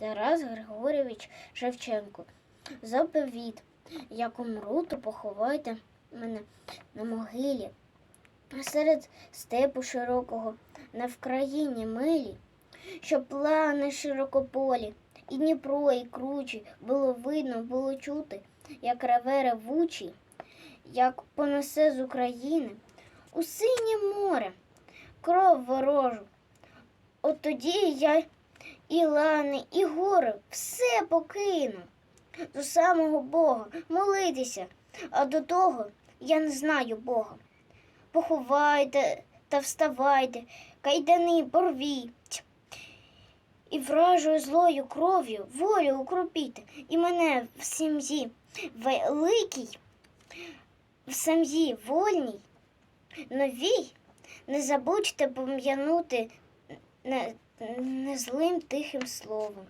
Тарас Григорьович Шевченко. Заповіт, як умру, то поховайте мене на могилі. Серед степу широкого, на вкраїні милі, що плани широкополі, і Дніпро, і кручі, було видно, було чути, як реве ревучий, як понесе з України у синє море, кров ворожу. От тоді я і лани, і гори все покину до самого Бога молитися, а до того я не знаю Бога. Поховайте та вставайте, кайдани порвіть. І вражою злою кров'ю волю укропіте, і мене в сім'ї великій, в сім'ї вольній, новій, не забудьте пом'янути не, не злим тихим словом.